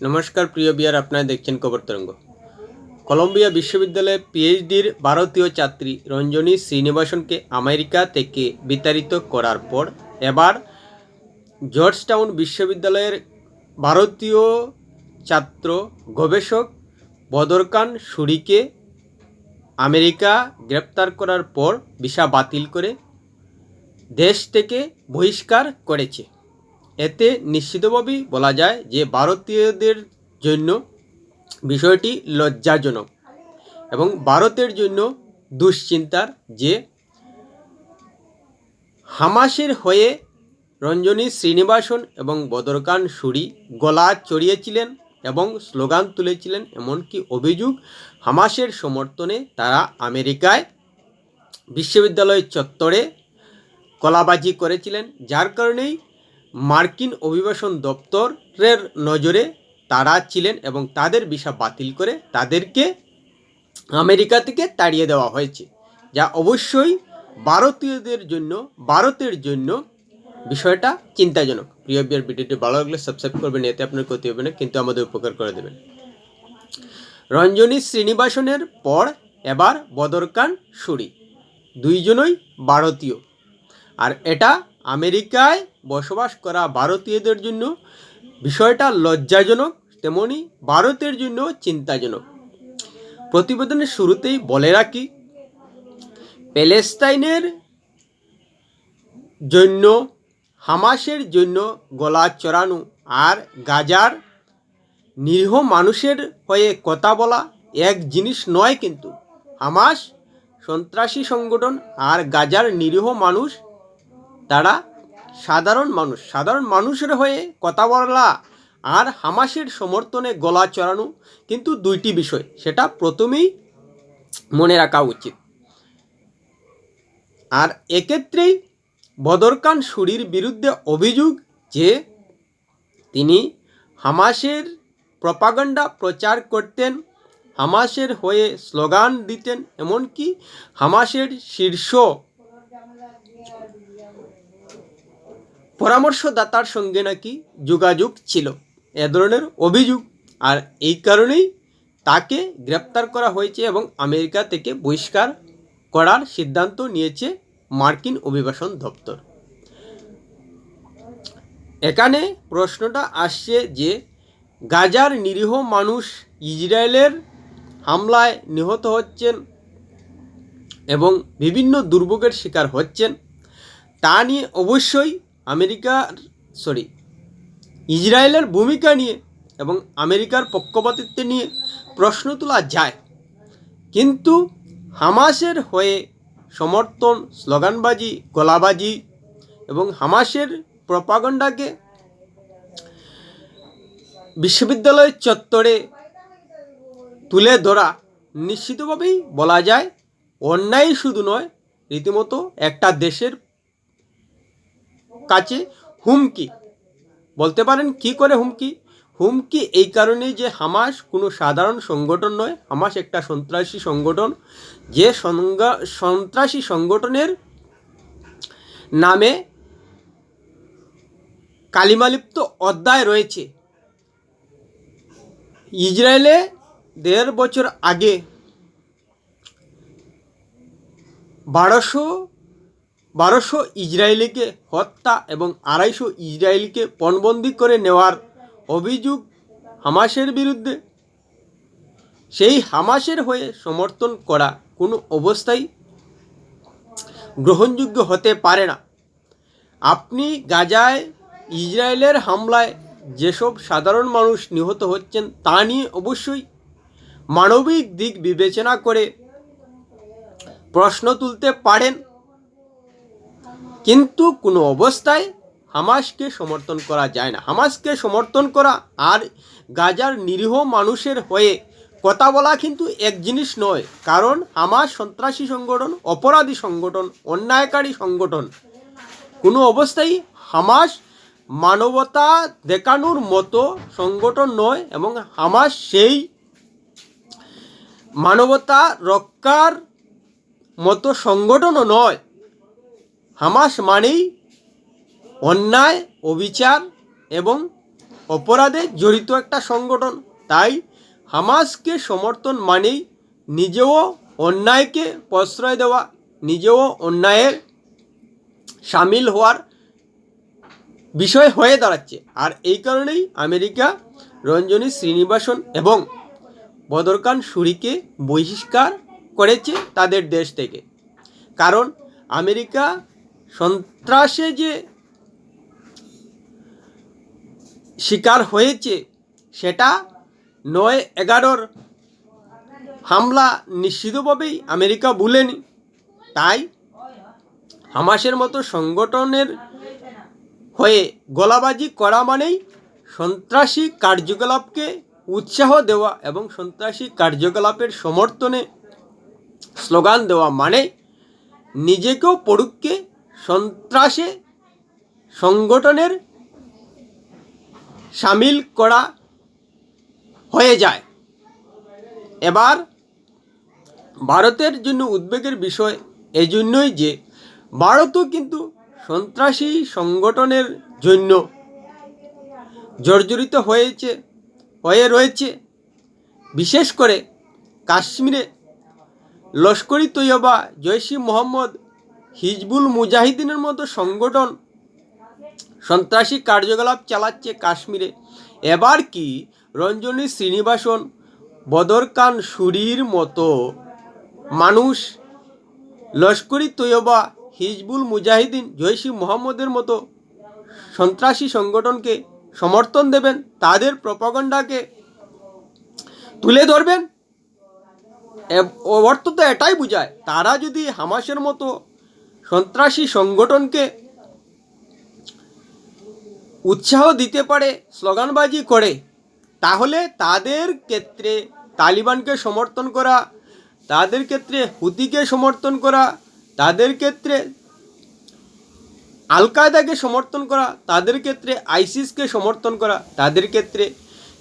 নমস্কার, প্রিয় বিয়ার, আপনারা দেখছেন খবর তরঙ্গ। কলম্বিয়া বিশ্ববিদ্যালয়ে পিএইচডির ভারতীয় ছাত্রী রঞ্জনী শ্রীনিবাসনকে আমেরিকা থেকে বিতাড়িত করার পর এবার জর্জটাউন বিশ্ববিদ্যালয়ের ভারতীয় ছাত্র গবেষক বদরকান সুরিকে আমেরিকা গ্রেপ্তার করার পর ভিসা বাতিল করে দেশ থেকে বহিষ্কার করেছে। এতে নিশ্চিতভাবেই বলা যায় যে ভারতীয়দের জন্য বিষয়টি লজ্জাজনক এবং ভারতের জন্য দুশ্চিন্তার যে হামাসের হয়ে রঞ্জনী শ্রীনিবাসন এবং বদরকান সুরি গলা চড়িয়েছিলেন এবং স্লোগান তুলেছিলেন এমনকি অভিযোগ হামাসের সমর্থনে তারা আমেরিকায় বিশ্ববিদ্যালয় চত্বরে কলাবাজি করেছিলেন, যার কারণেই মার্কিন অভিবাসন দপ্তরের নজরে তারা ছিলেন এবং তাদের ভিসা বাতিল করে তাদেরকে আমেরিকা থেকে তাড়িয়ে দেওয়া হয়েছে, যা অবশ্যই ভারতীয়দের জন্য, ভারতের জন্য বিষয়টা চিন্তাজনক। প্রিয় বিয়ার, ভিডিওটি ভালো লাগলে সাবস্ক্রাইব করবেন, এতে আপনার ক্ষতি হবে না, কিন্তু আমাদের উপকার করে দেবেন। রঞ্জনী শ্রীনিবাসনের পর এবার বদরকান সুরি, দুইজনই ভারতীয়। আর এটা আমেরিকায় বসবাস করা ভারতীয়দের জন্য বিষয়টা লজ্জাজনক, তেমনি ভারতের জন্য চিন্তাজনক। প্রতিবেদনের শুরুতেই বলে রাখি, প্যালেস্তাইনের জন্য, হামাসের জন্য গলা চড়ানো আর গাজার নিরীহ মানুষের হয়ে কথা বলা এক জিনিস নয় কিন্তু। হামাস সন্ত্রাসী সংগঠন আর গাজার নিরীহ মানুষ তারা সাধারণ মানুষ, সাধারণ মানুষের হয়ে কথা বলা আর হামাসের সমর্থনে গলা চড়ানো কিন্তু দুইটি বিষয়, সেটা প্রথমেই মনে রাখা উচিত। আর এক্ষেত্রেই বদরকান সুরির বিরুদ্ধে অভিযোগ যে তিনি হামাসের প্রপাগান্ডা প্রচার করতেন, হামাসের হয়ে স্লোগান দিতেন, এমনকি হামাসের শীর্ষ পরামর্শদাতার সঙ্গে নাকি যোগাযোগ ছিল? এ ধরনের অভিযোগ। আর এই কারণেই তাকে গ্রেপ্তার করা হয়েছে এবং আমেরিকা থেকে বহিষ্কার করার সিদ্ধান্ত নিয়েছে মার্কিন অভিবাসন দপ্তর। এখানে প্রশ্নটা আসছে যে, গাজার নিরীহ মানুষ ইসরায়েলের হামলায় নিহত হচ্ছেন এবং বিভিন্ন দুর্ভোগের শিকার হচ্ছেন। তা নিয়ে অবশ্যই আমেরিকার সরি ইসরায়েলের ভূমিকা নিয়ে এবং আমেরিকার পক্ষপাতিত্ব নিয়ে প্রশ্ন তোলা যায়। কিন্তু হামাসের হয়ে সমর্থন, স্লোগানবাজি, গলাবাজি এবং হামাসের প্রপাগণ্ডাকে বিশ্ববিদ্যালয়ের চত্বরে তুলে ধরা নিশ্চিতভাবেই বলা যায়, অন্যায় শুধু নয়, রীতিমতো একটা দেশের কাছে হুমকি। বলতে পারেন কি করে হুমকি? হুমকি এই কারণেই যে হামাস কোনো সাধারণ সংগঠন নয়, হামাস একটা সন্ত্রাসী সংগঠন। যে সন্ত্রাসী সংগঠনের নামে কালিমালিপ্ত অধ্যায় রয়েছে। ইসরায়েলে দেড় বছর আগে বারোশো বারোশো ইসরায়েলিকে হত্যা এবং আড়াইশো ইসরায়েলিকে পণবন্দি করে নেওয়ার অভিযোগ হামাসের বিরুদ্ধে। সেই হামাসের হয়ে সমর্থন করা কোনো অবস্থায় গ্রহণযোগ্য হতে পারে না। আপনি গাজায় ইসরায়েলের হামলায় যেসব সাধারণ মানুষ নিহত হচ্ছেন তা নিয়ে অবশ্যই মানবিক দিক বিবেচনা করে প্রশ্ন তুলতে পারেন। কিন্তু কোনো অবস্থায় হামাসকে সমর্থন করা যায় না। হামাসকে সমর্থন করা আর গাজার নিরীহ মানুষের হয়ে কথা বলা কিন্তু এক জিনিস নয়, কারণ হামাস সন্ত্রাসী সংগঠন, অপরাধী সংগঠন, অন্যায়কারী সংগঠন। কোনো অবস্থায় হামাস মানবতা দেখানোর মতো সংগঠন নয় এবং হামাস সেই মানবতা রক্ষার মতো সংগঠনও নয়। হামাস মানেই অন্যায়, অবিচার এবং অপরাধে জড়িত একটা সংগঠন। তাই হামাসকে সমর্থন মানেই নিজেও অন্যায়কে প্রশ্রয় দেওয়া, নিজেও অন্যায়ের সামিল হওয়ার বিষয় হয়ে দাঁড়াচ্ছে। আর এই কারণেই আমেরিকা রঞ্জনী শ্রীনিবাসন এবং বদরকান সুরিকে বহিষ্কার করেছে তাদের দেশ থেকে। কারণ আমেরিকা সন্ত্রাসে যে শিকার হয়েছে, সেটা নয় এগারোর হামলা নিশ্চিতভাবেই আমেরিকা ভুলেনি। তাই হামাসের মতো সংগঠনের হয়ে গোলাবাজি করা মানেই সন্ত্রাসী কার্যকলাপকে উৎসাহ দেওয়া এবং সন্ত্রাসী কার্যকলাপের সমর্থনে স্লোগান দেওয়া মানে নিজেকেও পড়ুককে সন্ত্রাসে সংগঠনের সামিল করা হয়ে যায়। এবার ভারতের জন্য উদ্বেগের বিষয় এজন্যই যে, ভারতও কিন্তু সন্ত্রাসী সংগঠনের জন্য জর্জরিত হয়েছে, হয়ে রয়েছে। বিশেষ করে কাশ্মীরে লস্করি তৈয়বা জৈশি মোহাম্মদ হিজবুল মুজাহিদিনের মতো সংগঠন সন্ত্রাসী কার্যকলাপ চালাচ্ছে কাশ্মীরে। এবার কি রঞ্জনী শ্রীনিবাসন বদরকান সুরির মতো মানুষ লস্করি তৈয়বা হিজবুল মুজাহিদিন জৈশি মোহাম্মদের মতো সন্ত্রাসী সংগঠনকে সমর্থন দেবেন, তাদের প্রপাগণ্ডাকে তুলে ধরবেন? অর্থ তো এটাই বোঝায়, তারা যদি হামাসের মতো সন্ত্রাসী সংগঠনকে উৎসাহ দিতে পারে, স্লোগানবাজি করে, তাহলে তাদের ক্ষেত্রে তালিবানকে সমর্থন করা, তাদের ক্ষেত্রে হুতিকে সমর্থন করা, তাদের ক্ষেত্রে আল কায়দাকে সমর্থন করা, তাদের ক্ষেত্রে আইসিসকে সমর্থন করা, তাদের ক্ষেত্রে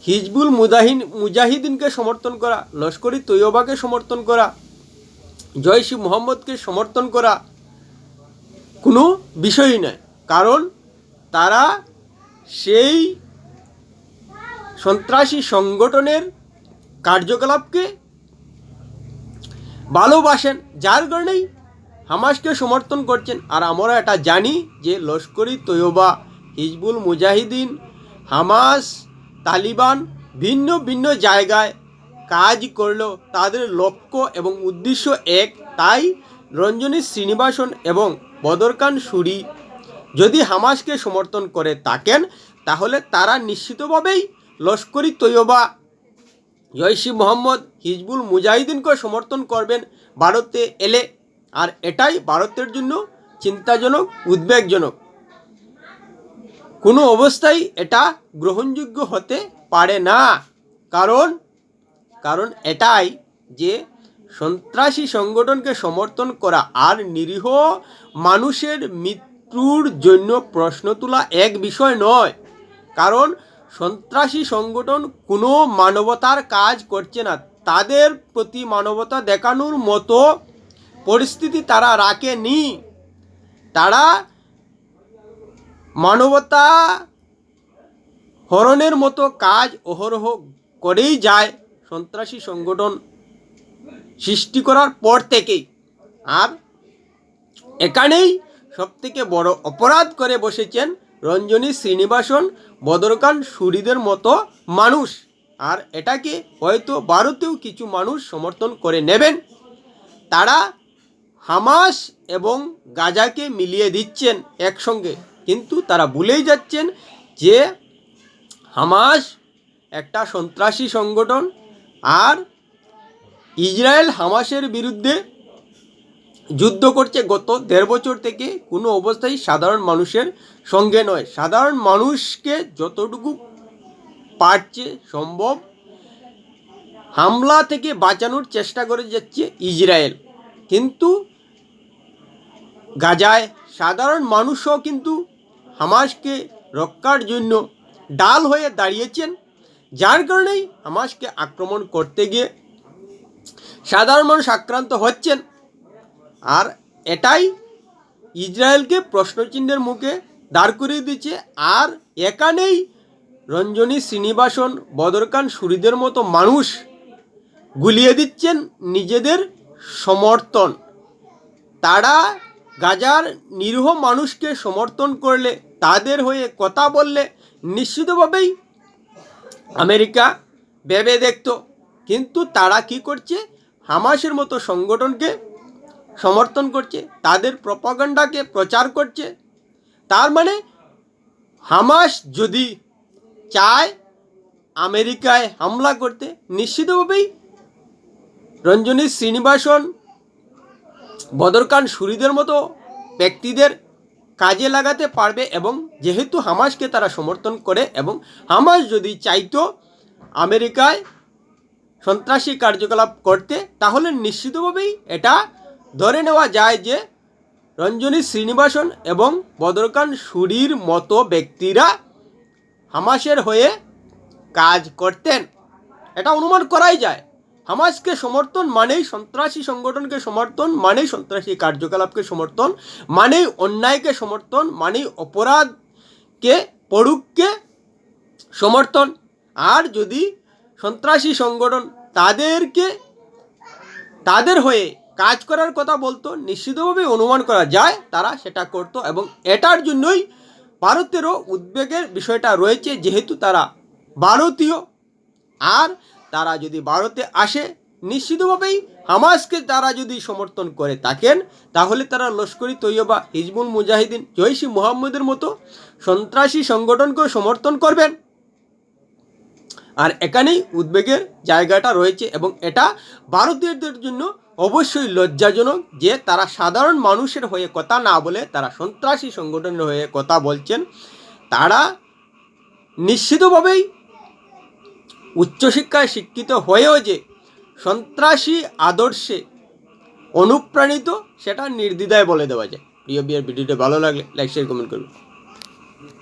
হিজবুল মুজাহিন মুজাহিদিনকে সমর্থন করা লস্করি তৈয়বাকে সমর্থন করা জয়সি মোহাম্মদকে সমর্থন করা কোনো বিষয়ই নয় কারণ তারা সেই সন্ত্রাসী সংগঠনের কার্যকলাপকে ভালোবাসেন, যার কারণেই হামাসকে সমর্থন করছেন। আর আমরা এটা জানি যে লস্করি তৈয়বা, হিজবুল মুজাহিদিন, হামাস, তালিবান ভিন্ন ভিন্ন জায়গায় কাজ করলেও তাদের লক্ষ্য এবং উদ্দেশ্য এক, তাই রঞ্জনী শ্রীনিবাসন এবং বদরকান সুরি যদি হামাসকে সমর্থন করে থাকেন, তাহলে তারা নিশ্চিতভাবেই লস্করি তৈয়বা জয়সি মোহাম্মদ হিজবুল মুজাহিদিনকে সমর্থন করবেন ভারতে এলে। আর এটাই ভারতের জন্য চিন্তাজনক, উদ্বেগজনক। কোনো অবস্থায় এটা গ্রহণযোগ্য হতে পারে না। কারণ কারণ এটাই যে সন্ত্রাসী সংগঠনকে সমর্থন করা আর নিরীহ মানুষের মৃত্যুর জন্য প্রশ্ন তোলা এক বিষয় নয়। কারণ সন্ত্রাসী সংগঠন কোনো মানবতার কাজ করছে না। তাদের প্রতি মানবতা দেখানোর মতো পরিস্থিতি তারা রাখেনি। তারা মানবতা হরণের মতো কাজ অহরহ করেই যায়। সন্ত্রাসী সংগঠন সৃষ্টি করার পর থেকেই। আর এখানেই সবথেকে বড় অপরাধ করে বসেছেন রঞ্জনী শ্রীনিবাসন, বদরকান সুরিদের মতো মানুষ। আর এটাকে হয়তো ভারতেও কিছু মানুষ সমর্থন করে নেবেন। তারা হামাস এবং গাজাকে মিলিয়ে দিচ্ছেন একসঙ্গে। কিন্তু তারা ভুলেই যাচ্ছেন যে হামাস একটা সন্ত্রাসী সংগঠন আর ইসরায়েল হামাসের বিরুদ্ধে যুদ্ধ করছে গত দেড় বছর থেকে কোনো অবস্থায় সাধারণ মানুষের সঙ্গে নয়। সাধারণ মানুষকে যতটুকু পারছে সম্ভব হামলা থেকে বাঁচানোর চেষ্টা করে যাচ্ছে ইসরায়েল। কিন্তু গাজায় সাধারণ মানুষও কিন্তু হামাসকে রক্ষার জন্য ডাল হয়ে দাঁড়িয়েছেন, যার কারণেই হামাসকে আক্রমণ করতে গিয়ে সাধারণ মানুষ আক্রান্ত হচ্ছেন। আর এটাই ইসরায়েলকে প্রশ্নচিহ্নের মুখে দাঁড় করিয়ে দিচ্ছে। আর এখানেই রঞ্জনী শ্রীনিবাসন বদরকান সুরিদের মতো মানুষ গুলিয়ে দিচ্ছেন নিজেদের সমর্থন। তারা গাজার নিরীহ মানুষকে সমর্থন করলে, তাদের হয়ে কথা বললে নিশ্চিতভাবেই আমেরিকা ভেবে দেখত। কিন্তু তারা কি করছে? হামাসের মতো সংগঠনকে সমর্থন করছে, তাদের প্রপাগান্ডাকে প্রচার করছে। তার মানে হামাস যদি চায় আমেরিকায় হামলা করতে, নিশ্চিতভাবেই রঞ্জনী শ্রীনিবাসন, বদরকান সুরিদের মতো ব্যক্তিদের কাজে লাগাতে পারবে এবং যেহেতু হামাসকে তারা সমর্থন করে এবং হামাস যদি চাইতো আমেরিকায় সন্ত্রাসী কার্যকলাপ করতে, তাহলে নিশ্চিতভাবেই এটা ধরে নেওয়া যায় যে রঞ্জনী শ্রীনিবাসন এবং বদরকান সুরির মতো ব্যক্তিরা হামাসের হয়ে কাজ করতেন। এটা অনুমান করাই যায়। হামাসকে সমর্থন মানেই সন্ত্রাসী সংগঠনকে সমর্থন, মানেই সন্ত্রাসী কার্যকলাপকে সমর্থন, মানেই অন্যায়কে সমর্থন, মানেই অপরাধকে পড়ুককে সমর্থন। আর যদি সন্ত্রাসী সংগঠন তাদেরকে, তাদের হয়ে কাজ করার কথা বলতো, নিশ্চিতভাবে অনুমান করা যায় তারা সেটা করত এবং এটার জন্যই ভারতেরও উদ্বেগের বিষয়টা রয়েছে যেহেতু তারা ভারতীয়। আর তারা যদি ভারতে আসে, নিশ্চিতভাবেই হামাসকে তারা যদি সমর্থন করে থাকেন, তাহলে তারা লস্করি তৈয়বা হিজবুল মুজাহিদিন জৈশি মুহাম্মদের মতো সন্ত্রাসী সংগঠনকেও সমর্থন করবেন। আর এখানেই উদ্বেগের জায়গাটা রয়েছে এবং এটা ভারতীয়দের জন্য অবশ্যই লজ্জাজনক যে তারা সাধারণ মানুষের হয়ে কথা না বলে, তারা সন্ত্রাসী সংগঠনের হয়ে কথা বলছেন। তারা নিশ্চিতভাবেই উচ্চশিক্ষায় শিক্ষিত হয়েও যে সন্ত্রাসী আদর্শে অনুপ্রাণিত, সেটা নির্দ্বিধায় বলে দেওয়া যায়। প্রিয় বিয়ার, ভিডিওটা ভালো লাগলে লাইক শেয়ার কমেন্ট করুন